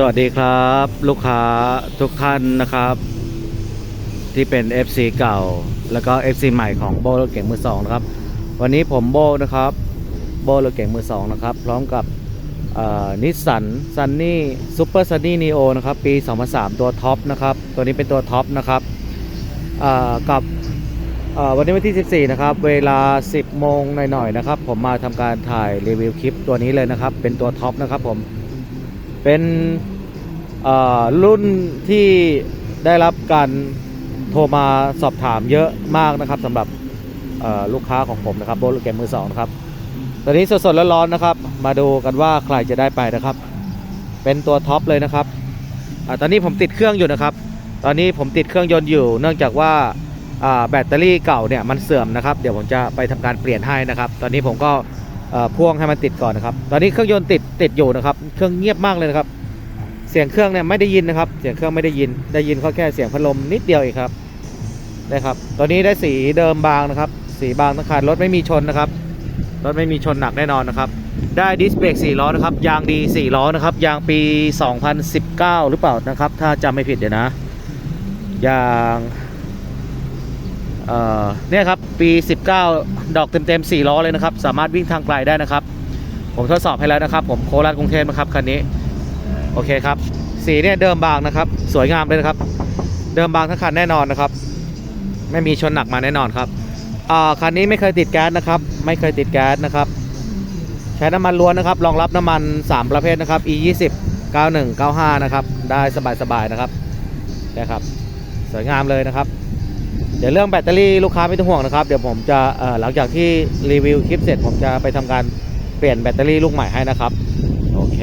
สวัสดีครับ ลูกค้าทุกท่านนะครับ ที่เป็น FC เก่า แล้วก็ FC ใหม่ของโบรถเก่งมือสองนะครับ วันนี้ผมโบนะครับ โบรถเก่งมือสองนะครับ พร้อมกับนิสสันซันนี่ซูเปอร์ซันนี่นีโอนะครับ ปี 2003 ตัวท็อปนะครับ ตัวนี้เป็นตัวท็อปนะครับกับวันนี้วันที่ 14 นะครับ เวลา 10 โมงหน่อยๆนะครับ ผมมาทำการถ่ายรีวิวคลิปตัวนี้เลยนะครับ เป็นตัวท็อปนะครับผม เป็นรุ่นที่ได้รับการโทรมาสอบถามเยอะมากนะครับสำหรับลูกค้าของผมนะครับโบลูเกมมือสองนะครับตอนนี้สดๆร้อนๆนะครับ มาดูกันว่าใครจะได้ไปนะครับ เป็นตัวท็อปเลยนะครับอตอนนี้ผมติดเครื่องอยู่นะครับ ตอนนี้ผมติดเครื่องยนต์อยู่ เนื่องจากว่าแบตเตอรี่เก่าเนี่ยมันเสื่อมนะครับ เดี๋ยวผมจะไปทำการเปลี่ยนให้นะครับ ตอนนี้ผมก็ พ่วงให้มันติดก่อนนะครับ ตอนนี้เครื่องยนต์ติดติดอยู่นะครับ เครื่องเงียบมากเลยนะครับ เสียงเครื่องเนี่ยไม่ได้ยินนะครับ เสียงเครื่องไม่ได้ยิน ได้ยินเขาแค่เสียงพัดลมนิดเดียวเองครับนะครับ ตอนนี้ได้สีเดิมบางนะครับ สีบางทั้งคันรถไม่มีชนนะครับ รถไม่มีชนหนักแน่นอนนะครับ ได้ดิสเบรก4ล้อนะครับ ยางดี 4 ล้อนะครับ ยางปี 2019 หรือเปล่านะครับ ถ้าจำไม่ผิดเดี๋ยวนะ ยาง เนี่ยครับปี 19 ดอกเต็มๆ4ล้อเลยนะครับ สามารถวิ่งทางไกลได้นะครับ ผมทดสอบให้แล้วนะครับ ผมโคราชกรุงเทพนะครับคันนี้โอเคครับ สีเนี่ยเดิมบางนะครับ สวยงามเลยนะครับ เดิมบางทั้งคันแน่นอนนะครับ ไม่มีชนหนักมาแน่นอนครับคันนี้ไม่เคยติดแก๊สนะครับ ไม่เคยติดแก๊สนะครับ ใช้น้ำมันล้วนนะครับ รองรับน้ำมัน 3 ประเภทนะครับ e 2 0 91 95 นะครับ ได้สบายๆนะครับนะครับ สวยงามเลยนะครับ เดี๋ยวเรื่องแบตเตอรี่ลูกค้าไม่ต้องห่วงนะครับ เดี๋ยวผมจะหลังจากที่รีวิวคลิปเสร็จ ผมจะไปทำการเปลี่ยนแบตเตอรี่ลูกใหม่ให้นะครับ โอเค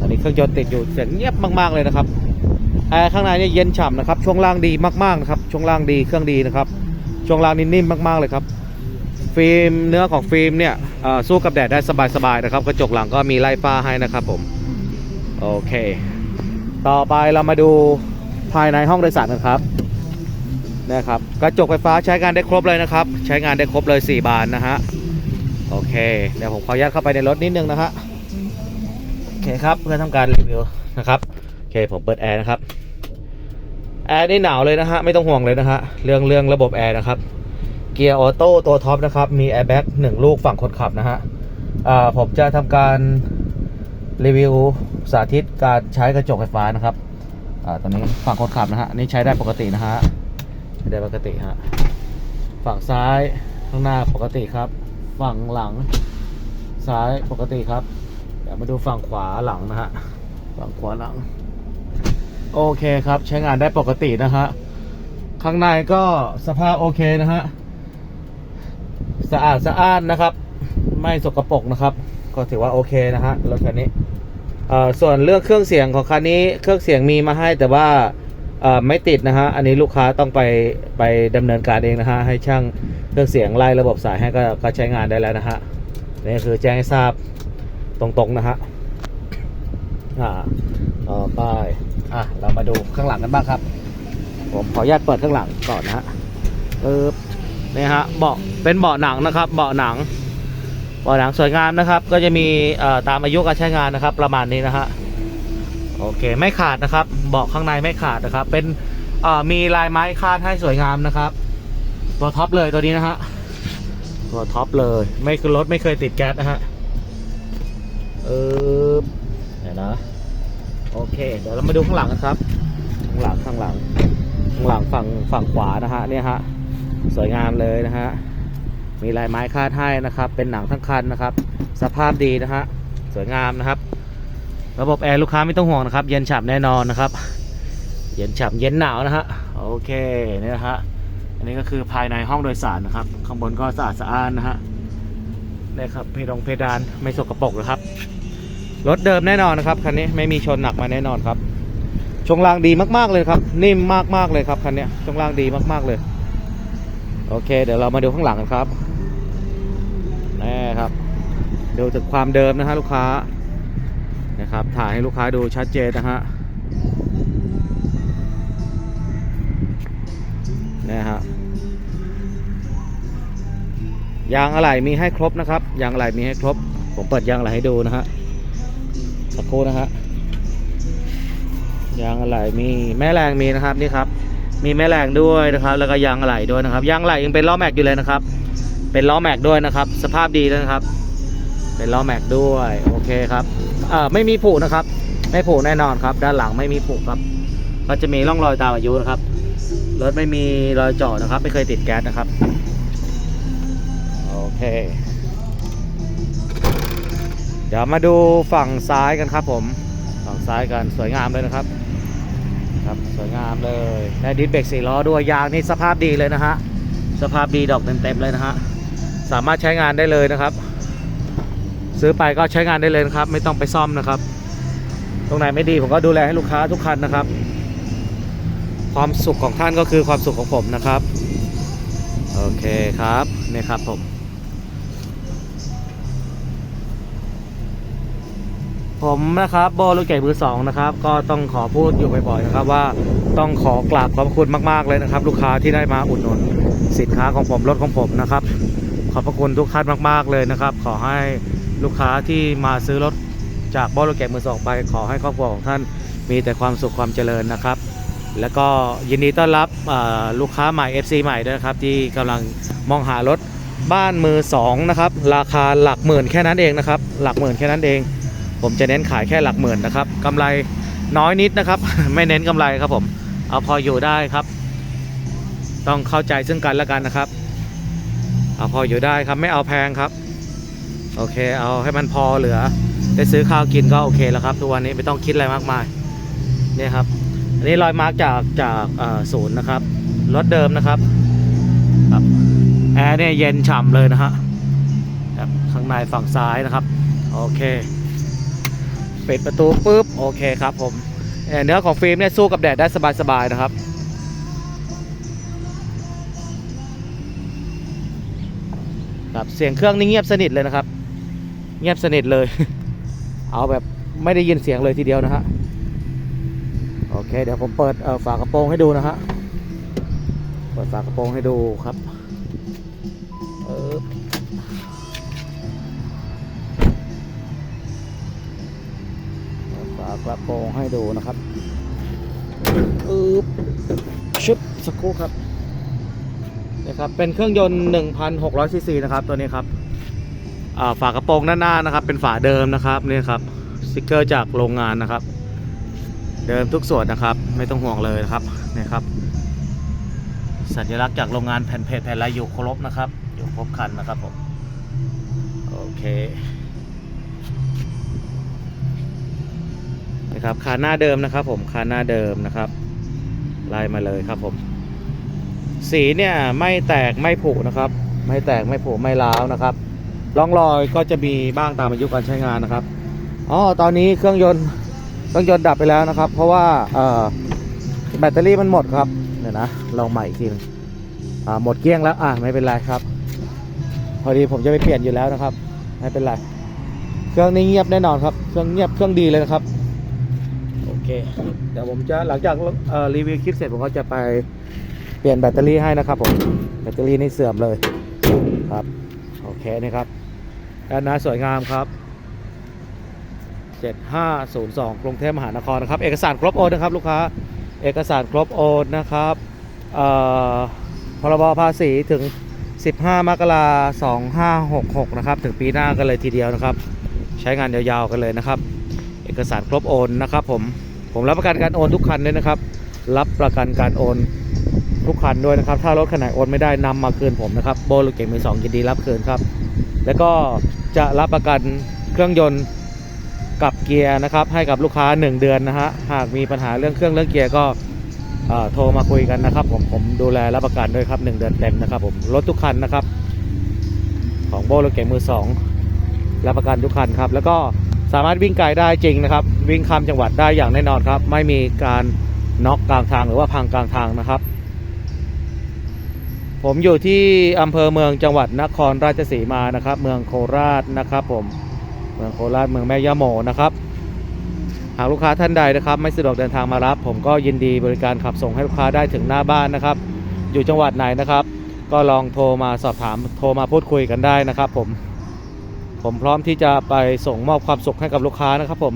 อันนี้เครื่องยนต์ติดอยู่เสียงเงียบมากๆเลยนะครับแอร์ข้างในเนี่ยเย็นฉ่ำนะครับ ช่วงล่างดีมากๆนะครับ ช่วงล่างดีเครื่องดีนะครับ ช่วงล่างนิ่มมากๆเลยครับ ฟิล์มเนื้อของฟิล์มเนี่ยสู้กับแดดได้สบายๆนะครับ กระจกหลังก็มีไล่ฟ้าให้นะครับผม โอเค ต่อไปเรามาดูภายในห้องโดยสารกันครับ นะครับกระจกไฟฟ้าใช้งานได้ครบเลยนะครับ ใช้งานได้ครบเลย 4 บานนะฮะโอเค เดี๋ยวผมขออนุญาตเข้าไปในรถนิดนึงนะฮะโอเคครับเพื่อทำการรีวิวนะครับโอเคผมเปิดแอร์นะครับแอร์นี่หนาวเลยนะฮะไม่ต้องห่วงเลยนะฮะเรื่องเรื่องระบบแอร์นะครับเกียร์ออโต้ตัวท็อปนะครับมีแอร์แบ็กหนึ่งลูกฝั่งคนขับนะฮะอ่าผมจะทำการรีวิวสาธิตการใช้กระจกไฟฟ้านะครับอ่าตอนนี้ฝั่งคนขับนะฮะนี่ใช้ได้ปกตินะฮะ ได้ปกติฮะ ฝั่งซ้ายข้างหน้าปกติครับ ฝั่งหลัง ซ้ายปกติครับ เดี๋ยวมาดูฝั่งขวาหลังนะฮะ ฝั่งขวาหลัง โอเคครับใช้งานได้ปกตินะฮะ ข้างในก็สภาพโอเคนะฮะ สะอาดสะอ้านนะครับ ไม่สกปรกนะครับ ก็ถือว่าโอเคนะฮะรถคันนี้ ส่วนเรื่องเครื่องเสียงของคันนี้เครื่องเสียงมีมาให้แต่ว่า ไม่ติดนะฮะ อันนี้ลูกค้าต้องไปไปดำเนินการเองนะฮะ ให้ช่างเครื่องเสียงไล่ระบบสายให้ก็ก็ใช้งานได้แล้วนะฮะ นี่คือแจ้งให้ทราบตรงๆนะฮะ อ่า ต่อไป อะ เรามาดูข้างหลังกันบ้างครับ ผมขออนุญาตเปิดข้างหลังก่อนนะฮะปึ๊บนี่ฮะ เบาะ เป็นเบาะหนังนะครับ เบาะหนัง เบาะหนังสวยงามนะครับ ก็จะมีอ่อตามอายุการใช้งานนะครับ ประมาณนี้นะฮะ โอเคไม่ขาดนะครับ เบาะข้างในไม่ขาดนะครับ เป็นมีลายไม้คาดให้สวยงามนะครับ ตัวท็อปเลยตัวนี้นะฮะตัวท็อปเลย ไม่คือรถไม่เคยติดแก๊สนะฮะเออเดี๋ยวนะโอเค เดี๋ยวเรามาดูข้างหลังกันครับ ข้างหลังข้างหลัง ข้างหลังฝั่งฝั่งขวานะฮะเนี่ยฮะสวยงามเลยนะฮะมีลายไม้คาดให้นะครับ เป็นหนังทั้งคันนะครับ สภาพดีนะฮะสวยงามนะครับ ระบบแอร์ลูกค้าไม่ต้องห่วงนะครับ เย็นฉ่ำแน่นอนนะครับ เย็นฉ่ำเย็นหนาวนะฮะโอเคเนี่ยนะฮะอันนี้ก็คือภายในห้องโดยสารนะครับ ข้างบนก็สะอาดสะอ้านนะฮะนี่ครับเพดองเพดานไม่สกปรกนะครับรถเดิมแน่นอนนะครับคันนี้ไม่มีชนหนักมาแน่นอนครับช่วงล่างดีมากๆเลยครับ นิ่มมากๆเลยครับคันนี้ช่วงล่างดีมากๆเลย โอเค เดี๋ยวเรามาดูข้างหลังกันครับนี่ครับดูถึงความเดิมนะฮะลูกค้า นะครับ ถ่ายให้ลูกค้าดูชัดเจนนะฮะนี่ฮะยางอะไหล่มีให้ครบนะครับ ยางอะไหล่มีให้ครบ ผมเปิดยางอะไหล่ให้ดูนะฮะสักครู่นะฮะยางอะไหล่มีแม่แรงมีนะครับนี่ครับ มีแม่แรงด้วยนะครับ แล้วก็ยางอะไหล่ด้วยนะครับยางอะไหล่ยังเป็นล้อแม็กอยู่เลยนะครับ เป็นล้อแม็กด้วยนะครับ สภาพดีนะครับ เป็นล้อแม็กด้วยโอเคครับ ไม่มีผุนะครับ ไม่ผุแน่นอนครับ ด้านหลังไม่มีผุครับ ก็จะมีร่องรอยตามอายุนะครับรถไม่มีรอยเจาะนะครับ ไม่เคยติดแก๊สนะครับ โอเค เดี๋ยวมาดูฝั่งซ้ายกันครับผม ฝั่งซ้ายกันสวยงามเลยนะครับ ครับสวยงามเลยได้ดิสเบรกสี่ล้อด้วยยางนี่สภาพดีเลยนะฮะ สภาพดีดอกเต็มๆเลยนะฮะ สามารถใช้งานได้เลยนะครับ ซื้อไปก็ใช้งานได้เลยนะครับ ไม่ต้องไปซ่อมนะครับ ตรงไหนไม่ดีผมก็ดูแลให้ลูกค้าทุกคันนะครับ ความสุขของท่านก็คือความสุขของผมนะครับโอเคครับนี่ครับผมผมนะครับโบลูกเก่งมือสองนะครับ ก็ต้องขอพูดอยู่บ่อยๆนะครับ ว่าต้องขอกราบขอบคุณมากๆเลยนะครับ ลูกค้าที่ได้มาอุดหนุนสินค้าของผมรถของผมนะครับ ขอบพระคุณทุกท่านมาก ๆเลยนะครับ ขอให้ ลูกค้าที่มาซื้อรถจากโบลูกเก่งมือสองไปขอให้ครอบครัวของท่านมีแต่ความสุขความเจริญนะครับ แล้วก็ยินดีต้อนรับลูกค้าใหม่ FC ใหม่ด้วยนะครับ ที่กำลังมองหารถบ้านมือสองนะครับ ราคาหลักหมื่นแค่นั้นเองนะครับ หลักหมื่นแค่นั้นเอง ผมจะเน้นขายแค่หลักหมื่นนะครับกำไรน้อยนิดนะครับ ไม่เน้นกำไรครับผมเอาพออยู่ได้ครับ ต้องเข้าใจซึ่งกันและกันนะครับ เอาพออยู่ได้ครับไม่เอาแพงครับ โอเค เอาให้มันพอเหลือ ได้ซื้อข้าวกินก็โอเคแล้วครับ ทุกวันนี้ไม่ต้องคิดอะไรมากมายนี่ครับ อันนี้รอยมาร์กจากจากศูนย์นะครับ รถเดิมนะครับครับแอร์เนี่ยเย็นฉ่ำเลยนะฮะครับข้างในฝั่งซ้ายนะครับ โอเค ปิดประตูปุ๊บ โอเคครับผมเอ่อเนื้อของฟิล์มเนี่ยสู้กับแดดได้สบายๆนะครับครับเสียงเครื่องนี่เงียบสนิทเลยนะครับ เงียบสนิทเลย เอาแบบไม่ได้ยินเสียงเลยทีเดียวนะฮะ โอเค เดี๋ยวผมเปิดฝากระโปรงให้ดูนะฮะ เปิดฝากระโปรงให้ดูครับเออฝากระโปรงให้ดูนะครับอึบชุบสักครู่ครับนะครับ เป็นเครื่องยนต์ 1,600ซีซีนะครับ ตัวนี้ครับ ฝากระโปรงด้านหน้านะครับ เป็นฝาเดิมนะครับนี่ครับสติกเกอร์จากโรงงานนะครับ เดิมทุกส่วนนะครับ ไม่ต้องห่วงเลยนะครับนี่ครับ สัญลักษณ์จากโรงงานแผ่นเพจแผ่นลายอยู่ครบนะครับ อยู่ครบคันนะครับผมโอเคนะครับคานหน้าเดิมนะครับ ผมคานหน้าเดิมนะครับไล่มาเลยครับผม สีเนี่ยไม่แตกไม่ผุนะครับ ไม่แตกไม่ผุไม่ร้าวนะครับ ร่องรอยก็จะมีบ้างตามอายุการใช้งานนะครับอ๋อตอนนี้เครื่องยนต์เครื่องยนต์ดับไปแล้วนะครับ เพราะว่าแบตเตอรี่มันหมดครับเดี๋ยวนะลองใหม่อีกทีหนึงอ่าหมดเกลี้ยงแล้วอะไม่เป็นไรครับ พอดีผมจะไปเปลี่ยนอยู่แล้วนะครับ ไม่เป็นไรเครื่องนี้เงียบแน่นอนครับเครื่องเงียบเครื่องดีเลยนะครับโอเคเดี๋ยวผมจะหลังจากรีวิวคลิปเสร็จผมก็จะไปเปลี่ยนแบตเตอรี่ให้นะครับผมแบตเตอรี่นี่เสื่อมเลยครับโอเคนะครับ ด้านหน้าสวยงามครับ 7502 กรุงเทพมหานครนะครับ เอกสารครบโอนนะครับลูกค้า เอกสารครบโอนนะครับพรบภาษีถึง 15 มกราคม2566 นะครับ ถึงปีหน้ากันเลยทีเดียวนะครับ ใช้งานยาวๆกันเลยนะครับ เอกสารครบโอนนะครับผม ผมรับประกันการโอนทุกคันด้วยนะครับ รับประกันการโอนทุกคันด้วยนะครับ ถ้ารถคันไหนโอนไม่ได้นำมาคืนผมนะครับ โบลูกเก่งมือสองยินดีรับคืนครับ แล้วก็จะรับประกันเครื่องยนต์กับเกียร์นะครับ ให้กับลูกค้า 1 เดือนนะฮะหากมีปัญหาเรื่องเครื่องเรื่องเกียร์ก็โทรมาคุยกันนะครับ ผมผมดูแลรับประกันด้วยครับ 1 เดือนเต็มนะครับ ผมรถทุกคันนะครับ ของโบลูกเก่งมือสองรับประกันทุกคันครับ แล้วก็สามารถวิ่งไกลได้จริงนะครับ วิ่งข้ามจังหวัดได้อย่างแน่นอนครับ ไม่มีการน็อกกลางทางหรือว่าพังกลางทางนะครับ ผมอยู่ที่อำเภอเมืองจังหวัดนครราชสีมานะครับ เมืองโคราชนะครับ ผมเมืองโคราชเมืองแม่ยะโมนะครับ หากลูกค้าท่านใดนะครับ ไม่สะดวกเดินทางมารับ ผมก็ยินดีบริการขับส่งให้ลูกค้าได้ถึงหน้าบ้านนะครับ อยู่จังหวัดไหนนะครับ ก็ลองโทรมาสอบถามโทรมาพูดคุยกันได้นะครับ ผม ผมพร้อมที่จะไปส่งมอบความสุขให้กับลูกค้านะครับ ผม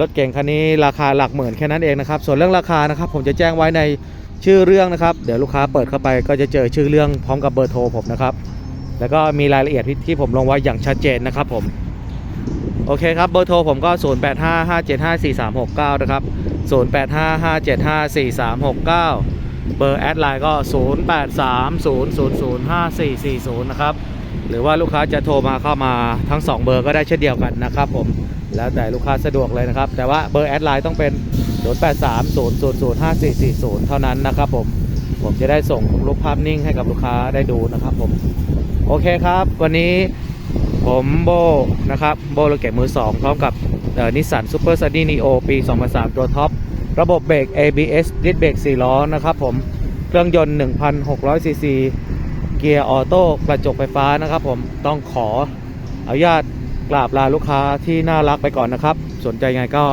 รถเก่งคันนี้ราคาหลักหมื่นแค่นั้นเองนะครับ ส่วนเรื่องราคานะครับ ผมจะแจ้งไว้ใน ชื่อเรื่องนะครับ เดี๋ยวลูกค้าเปิดเข้าไปก็จะเจอชื่อเรื่องพร้อมกับเบอร์โทรผมนะครับ แล้วก็มีรายละเอียดที่ที่ผมลงไว้อย่างชัดเจนนะครับผม โอเคครับเบอร์โทรผมก็ 0855754369 นะครับ 0855754369 เบอร์แอดไลน์ก็ 0830005440 นะครับ หรือว่าลูกค้าจะโทรมาเข้ามาทั้ง 2 เบอร์ก็ได้เช่นเดียวกันนะครับผม แล้วแต่ลูกค้าสะดวกเลยนะครับ แต่ว่าเบอร์แอดไลน์ต้องเป็น 0830005440 เท่านั้นนะครับผม ผมจะได้ส่งรูปภาพนิ่งให้กับลูกค้าได้ดูนะครับผม โอเคครับ วันนี้ผมโบนะครับ โบรถเก็บมือ 2 พร้อมกับนิสสันซูเปอร์ซันดี้นีโอปี 2003 ตัวท็อป ระบบเบรก ABS ดิสเบรก4ล้อนะครับผม เครื่องยนต์ 1,600 ซีซี เกียร์ออโต้ กระจกไฟฟ้านะครับผม ต้องขออนุญาตกราบลาลูกค้าที่น่ารักไปก่อนนะครับ สนใจยังไงก็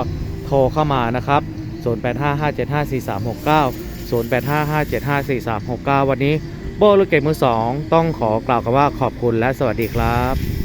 โทรเข้ามานะครับ 0855754369 0855754369 วันนี้โบลูกเก็บมือ 2 ต้องขอกล่าวคำว่าขอบคุณและสวัสดีครับ